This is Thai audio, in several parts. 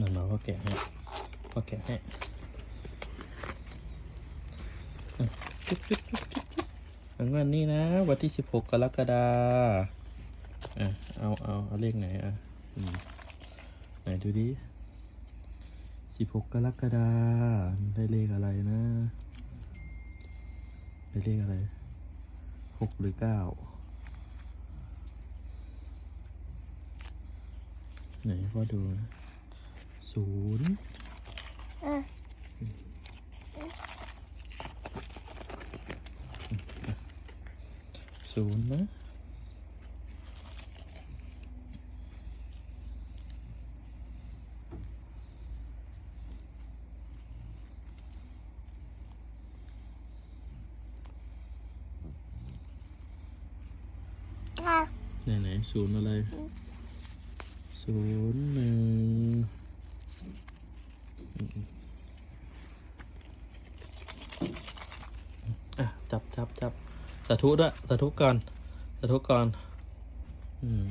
นั่นมาพ่อแกะให้พ่อแกะให้จุ๊บจุ๊บจุ๊บจุ๊บจุ๊บรางวัลนี้นะ วันที่สิบหกกรกฎาอะเอาเอาเอาเลขไหนอะไหนดูดิสิบหกกรกฎาได้เลขอะไรนะ ได้เลขอะไรหกหรือเก้าไหนพ่อดูนะ ศูนย์อะศูนย์นะอะไหนไหนศูนย์อะไรศูนย์หนึ่งอะ จับจับจับสาธุด้วยสาธุก่อนสาธุก่อนอืม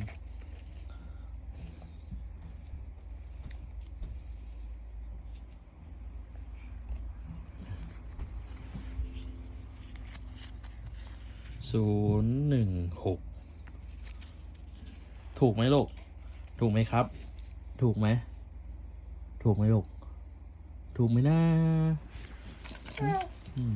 ศูนย์หนึ่งหกถูกไหมลูก ถูกไหมครับ ถูกไหม ถูกไหมลูก ถูกไหมนะอืม